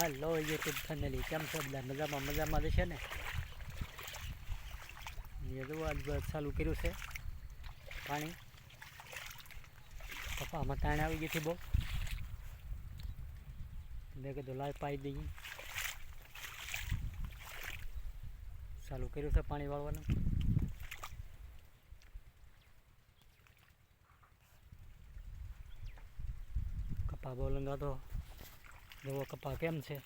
હાલો YouTube family કેમ છો બધા? મજામાં? મજામાં જ છે ને? જો આજ ચાલુ કર્યું છે, પાણી. પપ્પામાં તાણે આવી ગઈ હતી બહુ. મેં કીધું લાઈ પાઈ દઈએ. ચાલુ કર્યું છે પાણી વાળવાનું. કપા બહુ લંગાતો. જુઓ કપા કેમ છે.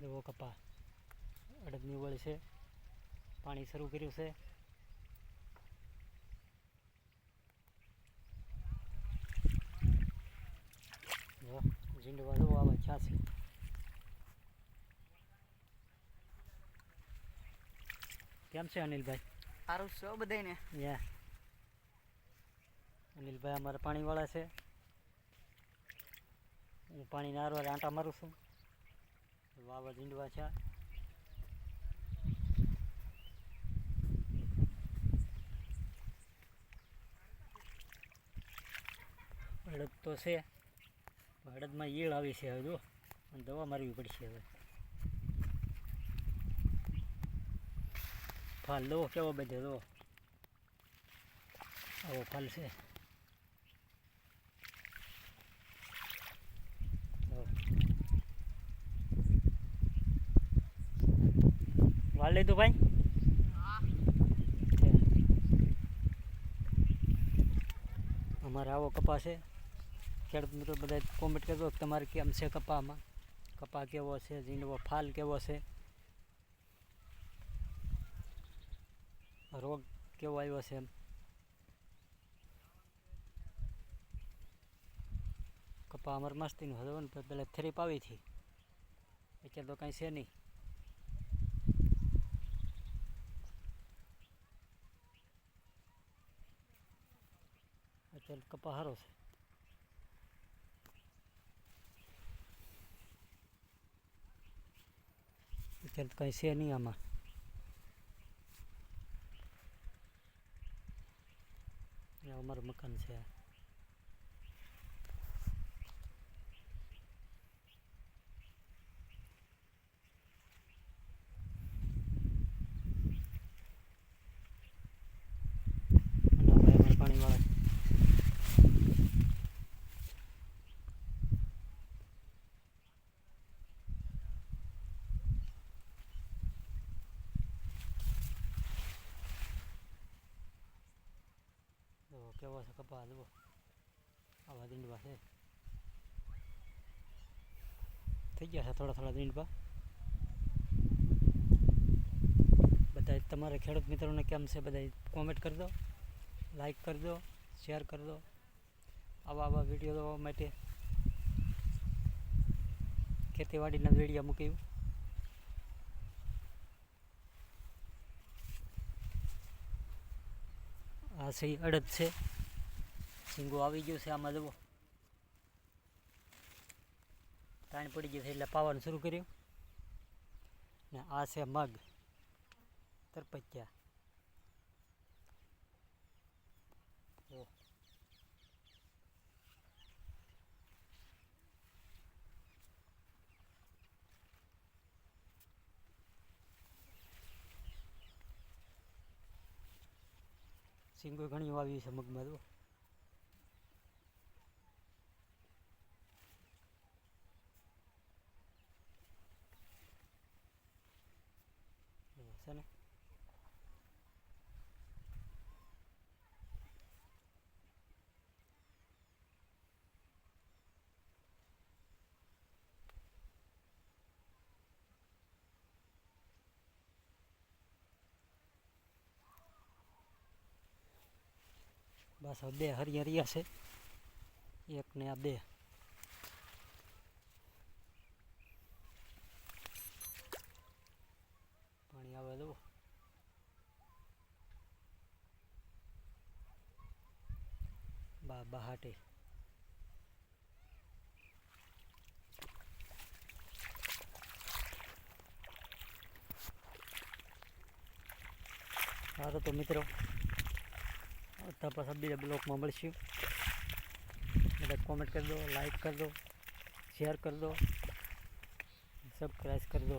જુઓ કપા. અડદની વળ છે. પાણી શરૂ કર્યું છે. જો ઝીંડવા જુઓ, આવા છા કેમ છે અનિલભાઈ? સારું છે બધાને યા. અનિલભાઈ અમારા પાણીવાળા છે. હું પાણી નારવા આંટા મારું છું. વાવા ઝીંડવા છે. હળદ તો છે. હળદમાં ઈળ આવી છે હવે જો. અને દવા મારવી પડશે હવે. ફાલ લો કેવો બધે દો. આવો ફાલ છે. વાળ લીધું ભાઈ. અમારે આવો કપા છે. ખેડૂત મિત્રો બધા કોમેન્ટ કરજો તમારે કેમ છે કપામાં. કપા કેવો છે, ઝીંડવો, ફાલ કેવો છે? રોગ કેવો આવ્યો છે એમ? કપા અમર મસ્તીનું હતું ને પેલા થ્રીપ આવી હતી. અત્યારે તો કાંઈ છે નહીં. અત્યારે કપા સારો છે. અત્યારે તો કાંઈ છે નહીં આમાં. અમારું મકાન છે આ. અને આ ભાઈ અમારા પાણીવાળા જુઓ કેવો છે કપા, જુઓ. આવા દીંડવા છે. થઈ ગયા છે થોડા થોડા દીંડવા બધા તમારા ખેડૂત મિત્રોને કેમ છે બધા કોમેન્ટ કરી દો લાઈક કરી દો શેર કરી દો. આવા આવા વીડિયો જોવા માટે ખેતીવાડીના વીડિયો મૂક્યું. આ છે અડદ છે. સિંગો આવી ગયો છે આમાં જવો તાણ પડી ગયું છે એટલે પાવાનું શરૂ કર્યું. ને આ છે મગ. તરપત્યા જો. શીંગો ઘણી વાવી છે મગમાં તો. છે ને? બસ બે હરિયા રહ્યા છે. એક ને આ બે પાણી આવે તો. બા બહાટે. સારું તો મિત્રો આવતા પાછા બીજા બ્લોકમાં મળશું. બધા કોમેન્ટ કરી દો લાઈક કરી દો શેર કરી દો સબસ્ક્રાઈબ કરી દો.